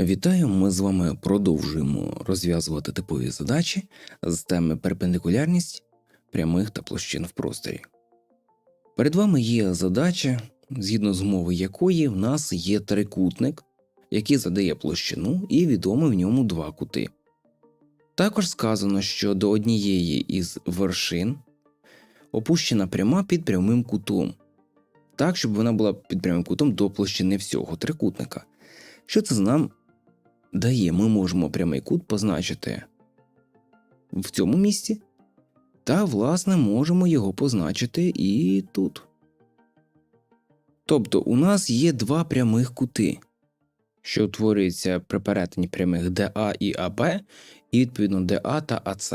Вітаю! Ми з вами продовжуємо розв'язувати типові задачі з теми перпендикулярність прямих та площин в просторі. Перед вами є задача, згідно з умови якої в нас є трикутник, який задає площину і відомі в ньому два кути. Також сказано, що до однієї із вершин опущена пряма під прямим кутом, так, щоб вона була під прямим кутом до площини всього трикутника. Що це нам дає? Ми можемо прямий кут позначити в цьому місці, та, власне, можемо його позначити і тут. Тобто у нас є два прямих кути, що утворюються при перетині прямих ДА і АБ, і відповідно ДА та АЦ.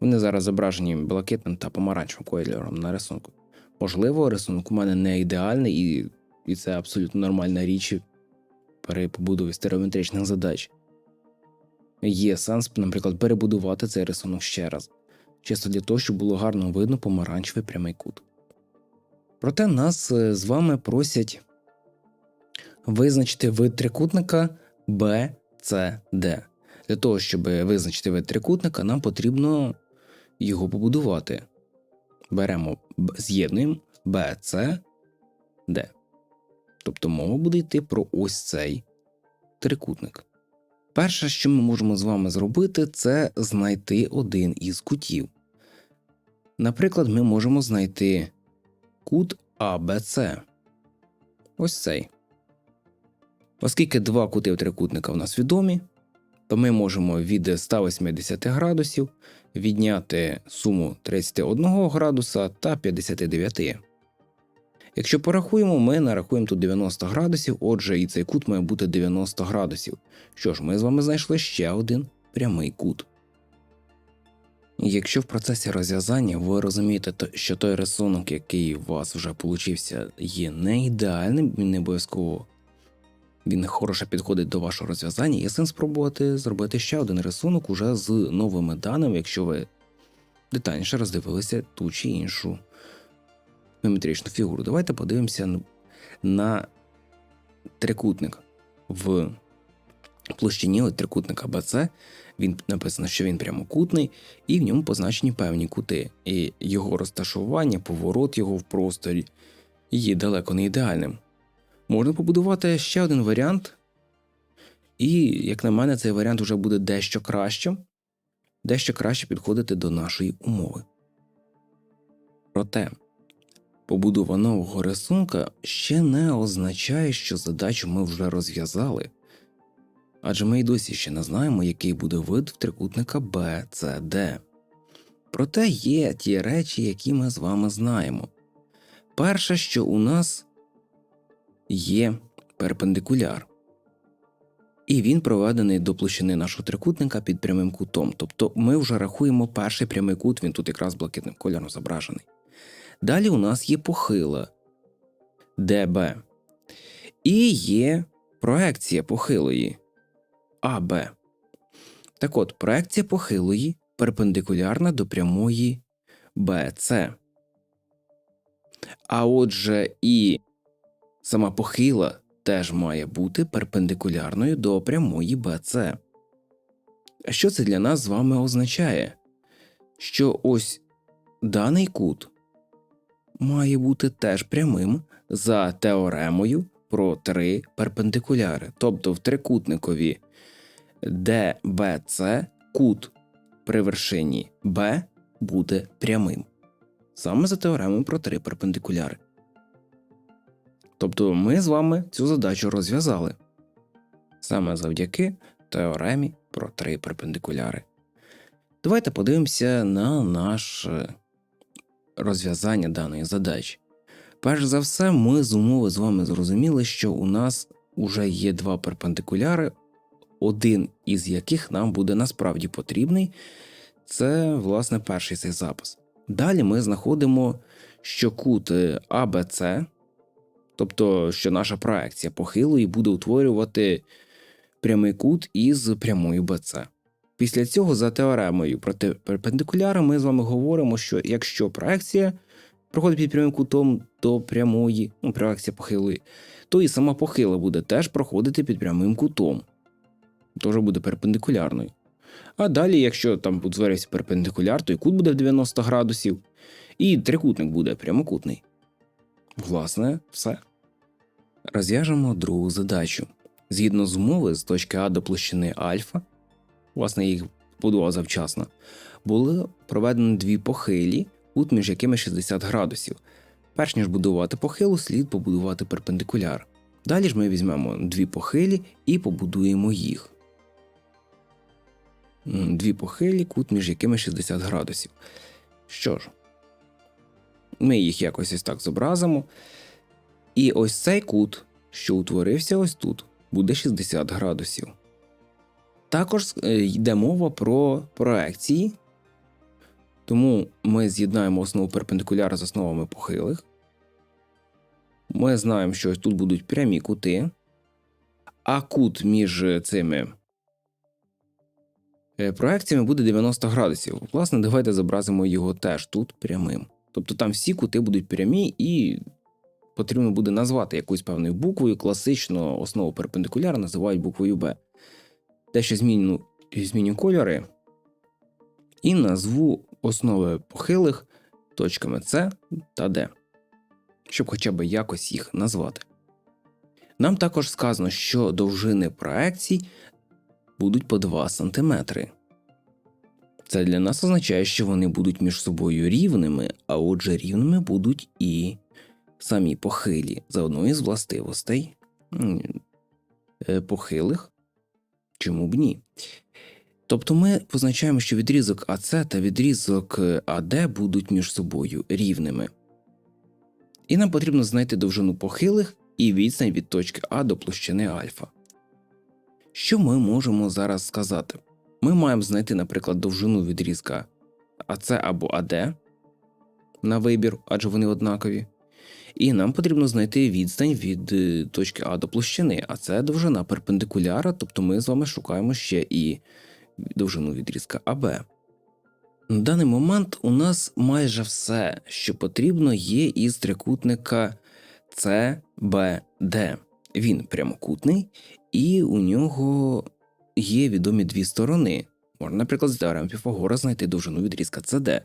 Вони зараз зображені блакитним та помаранчевим кольором на рисунку. Можливо, рисунок у мене не ідеальний, і, і це абсолютно нормальна річ при побудові стереометричних задач. Є сенс, наприклад, перебудувати цей рисунок ще раз, чисто для того, щоб було гарно видно помаранчевий прямий кут. Проте нас е, з вами просять визначити вид трикутника BCD. Для того, щоб визначити вид трикутника, нам потрібно його побудувати. Беремо, з'єднуємо BCD. Тобто мова буде йти про ось цей трикутник. Перше, що ми можемо з вами зробити, це знайти один із кутів. Наприклад, ми можемо знайти кут ABC. Ось цей. Оскільки два кути трикутника в нас відомі, то ми можемо від 180 градусів відняти суму 31 градуса та 59. Якщо порахуємо, ми нарахуємо тут 90 градусів, отже, і цей кут має бути 90 градусів. Що ж, ми з вами знайшли ще один прямий кут. Якщо в процесі розв'язання ви розумієте, що той рисунок, який у вас вже получився, є не ідеальним, він не обов'язково він хороше підходить до вашого розв'язання, є сенс спробувати зробити ще один рисунок уже з новими даними, якщо ви детальніше роздивилися ту чи іншу геометричну фігуру. Давайте подивимося на трикутник в площині от трикутника BC. Він написано, що він прямокутний, і в ньому позначені певні кути. І його розташування, поворот його в просторі є далеко не ідеальним. Можна побудувати ще один варіант, і, як на мене, цей варіант вже буде дещо кращим, дещо краще підходити до нашої умови. Проте, побудова нового рисунка ще не означає, що задачу ми вже розв'язали, адже ми й досі ще не знаємо, який буде вид в трикутника BCD. Проте є ті речі, які ми з вами знаємо. Перше, що у нас є перпендикуляр, і він проведений до площини нашого трикутника під прямим кутом. Тобто ми вже рахуємо перший прямий кут, він тут якраз блакитним кольором зображений. Далі у нас є похила ДБ. І є проекція похилої АБ. Так от, проекція похилої перпендикулярна до прямої BC. А отже, і сама похила теж має бути перпендикулярною до прямої BC. А що це для нас з вами означає? Що ось даний кут має бути теж прямим за теоремою про три перпендикуляри. Тобто в трикутникові DBC кут при вершині B буде прямим. Саме за теоремою про три перпендикуляри. Тобто ми з вами цю задачу розв'язали саме завдяки теоремі про три перпендикуляри. Давайте подивимося на наше розв'язання даної задачі. Перш за все, ми з умови з вами зрозуміли, що у нас вже є два перпендикуляри, один із яких нам буде насправді потрібний. Це, власне, перший цей запис. Далі ми знаходимо, що кут е, АБЦ, тобто, що наша проекція похилої буде утворювати прямий кут із прямою БЦ. Після цього, за теоремою проти перпендикуляра, ми з вами говоримо, що якщо проекція проходить під прямим кутом до прямої, ну, проекція похилої, то і сама похила буде теж проходити під прямим кутом. теж буде перпендикулярною. А далі, якщо там утворився перпендикуляр, то і кут буде в 90 градусів, і трикутник буде прямокутний. Власне, все. Розв'яжемо другу задачу. Згідно з умови, з точки А до площини альфа, власне, їх будував завчасно, були проведені дві похилі, кут між якими 60 градусів. Перш ніж будувати похилу, слід побудувати перпендикуляр. Далі ж ми візьмемо дві похилі і побудуємо їх. Дві похилі, кут між якими 60 градусів. Що ж, ми їх якось ось так зобразимо. І ось цей кут, що утворився ось тут, буде 60 градусів. Також е, йде мова про проекції, тому ми з'єднаємо основу перпендикуляра з основами похилих. Ми знаємо, що тут будуть прямі кути, а кут між цими е, проекціями буде 90 градусів. Власне, давайте зобразимо його теж тут прямим. Тобто там всі кути будуть прямі, і потрібно буде назвати якоюсь певною буквою. Класично основу перпендикуляра називають буквою Б. Дещо зміню, зміню кольори і назву основи похилих точками С та Д, щоб хоча б якось їх назвати. Нам також сказано, що довжини проекцій будуть по 2 см. Це для нас означає, що вони будуть між собою рівними, а отже, рівними будуть і самі похилі за одною з властивостей е, похилих. Чому б ні? Тобто ми позначаємо, що відрізок АС та відрізок АД будуть між собою рівними. І нам потрібно знайти довжину похилих і відстань від точки А до площини альфа. Що ми можемо зараз сказати? Ми маємо знайти, наприклад, довжину відрізка АС або АД на вибір, адже вони однакові. І нам потрібно знайти відстань від е, точки А до площини, а це довжина перпендикуляра, тобто ми з вами шукаємо ще і довжину відрізка АБ. На даний момент у нас майже все, що потрібно, є із трикутника CBD. Він прямокутний, і у нього є відомі дві сторони. Можна, наприклад, з теореми Піфагора знайти довжину відрізка CD.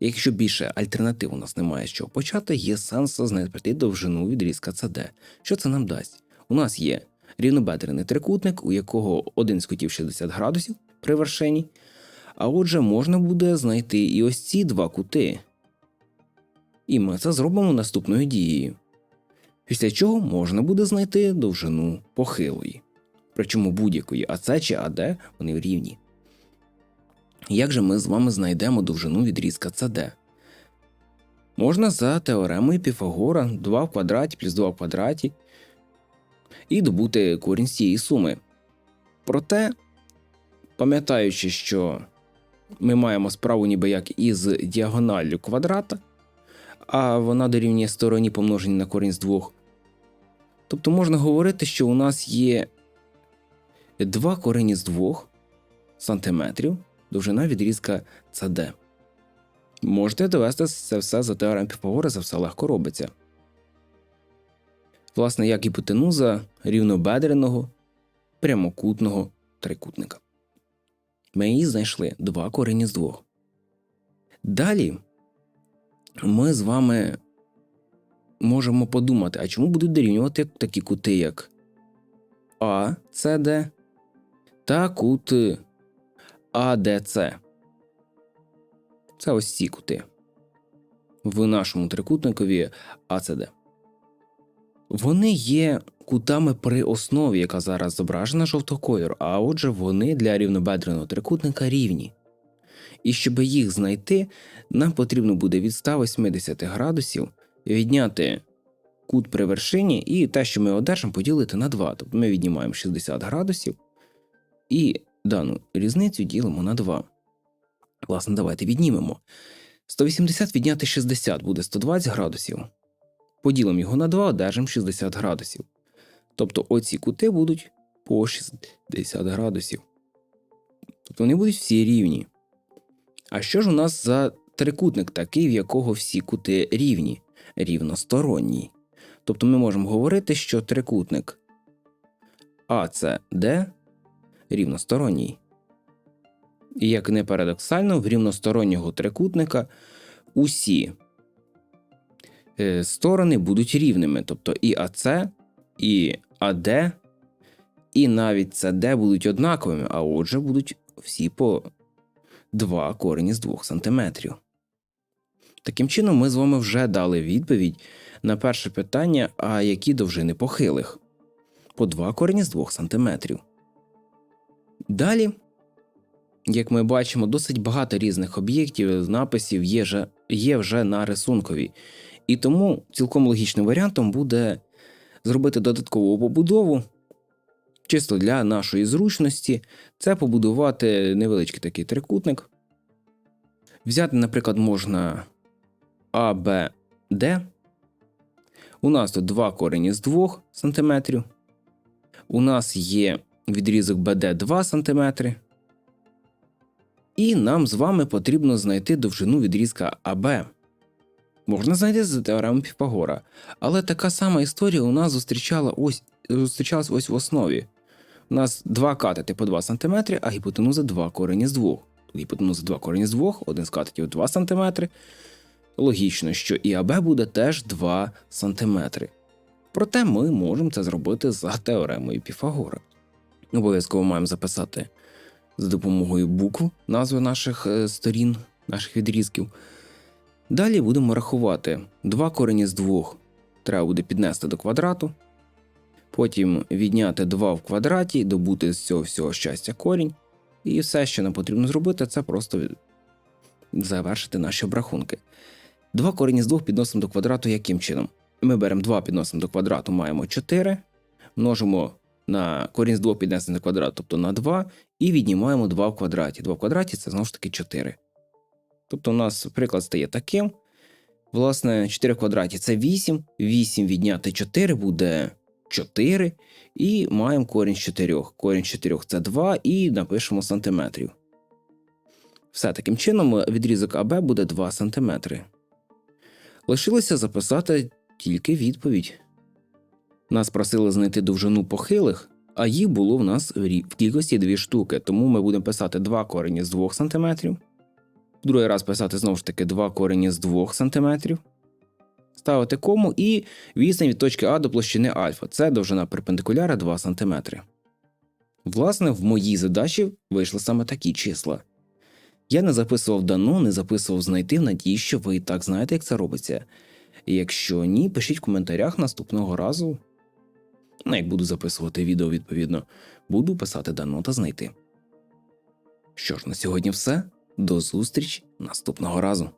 Якщо більше альтернатив у нас немає з чого почати, є сенс знайти довжину відрізка CD. Що це нам дасть? У нас є рівнобедрений трикутник, у якого один з кутів 60 градусів при вершині, а отже, можна буде знайти і ось ці два кути. І ми це зробимо наступною дією. Після чого можна буде знайти довжину похилої. Причому будь-якої АЦ чи АД вони рівні. Як же ми з вами знайдемо довжину відрізка CD? Можна за теоремою Піфагора 2 в квадраті плюс 2 в квадраті і добути корінь з цієї суми. Проте, пам'ятаючи, що ми маємо справу ніби як із діагоналлю квадрата, а вона дорівнює стороні помножені на корінь з двох. Тобто можна говорити, що у нас є 2 корені з 2 сантиметрів довжина відрізка CD. Можете довести це все за теоремою Піфагора, все легко робиться. Власне, як гіпотенуза рівнобедреного прямокутного трикутника. Ми її знайшли два корені з двох. Далі ми з вами можемо подумати, а чому будуть дорівнювати такі кути, як АЦД та кут АДЦ. Це ось ці кути. В нашому трикутникові АЦД. Вони є кутами при основі, яка зараз зображена жовтого кольору, а отже, вони для рівнобедреного трикутника рівні. І щоб їх знайти, нам потрібно буде від 180 градусів відняти кут при вершині і те, що ми одержимо, поділити на 2. Тобто ми віднімаємо 60 градусів і дану різницю ділимо на 2. Власне, давайте віднімемо. 180 відняти 60 буде 120 градусів. Поділимо його на 2, одержимо 60 градусів. Тобто оці кути будуть по 60 градусів. Тобто вони будуть всі рівні. А що ж у нас за трикутник такий, в якого всі кути рівні, рівносторонній? Тобто ми можемо говорити, що трикутник АЦД рівносторонній. І як не парадоксально, в рівностороннього трикутника усі е, сторони будуть рівними, тобто і АЦ, і АД, і навіть СД будуть однаковими, а отже, будуть всі по 2 корені з 2 см. Таким чином, ми з вами вже дали відповідь на перше питання, а які довжини похилих по 2 корені з 2 см. Далі, як ми бачимо, досить багато різних об'єктів, написів є вже, є вже на рисункові. І тому цілком логічним варіантом буде зробити додаткову побудову. Чисто для нашої зручності, це побудувати невеличкий такий трикутник. Взяти, наприклад, можна А, Б, Д. У нас тут два корені з 2 см. У нас є відрізок БД 2 см. І нам з вами потрібно знайти довжину відрізка АБ. Можна знайти за теоремою Піфагора, але така сама історія у нас зустрічала ось, зустрічалась ось в основі. У нас два катети по 2 см, а гіпотенуза 2 корені з 2. Гіпотенуза 2 корені з 2, один з катетів 2 см. Логічно, що і АБ буде теж 2 см. Проте ми можемо це зробити за теоремою Піфагора. Обов'язково маємо записати за допомогою букв назви наших е, сторін, наших відрізків. Далі будемо рахувати 2 корені з 2 треба буде піднести до квадрату. Потім відняти 2 в квадраті, добути з цього всього щастя корінь. І все, що нам потрібно зробити, це просто завершити наші обрахунки. 2 корені з 2 підносимо до квадрату яким чином? Ми беремо 2 підносимо до квадрату, маємо 4, множимо на корінь з 2 піднесено до квадрату, тобто на 2, і віднімаємо 2 в квадраті. 2 в квадраті це знову ж таки 4. Тобто у нас приклад стає таким. Власне, 4 в квадраті це 8, 8 відняти 4 буде 4, і маємо корінь з 4. Корінь з 4 це 2, і напишемо сантиметрів. Все таким чином відрізок АБ буде 2 см. Лишилося записати тільки відповідь. Нас просили знайти довжину похилих, а їх було в нас в кількості 2 штуки, тому ми будемо писати 2 корені з 2 см. Другий раз писати знову ж таки 2 корені з 2 см. Ставити кому і відстань від точки А до площини альфа. Це довжина перпендикуляра 2 см. Власне, в моїй задачі вийшли саме такі числа. Я не записував дано, не записував знайти в надії, що ви і так знаєте, як це робиться. Якщо ні, пишіть в коментарях наступного разу. Ну, як буду записувати відео, відповідно, буду писати дано та знайти. Що ж, на сьогодні все. До зустрічі наступного разу.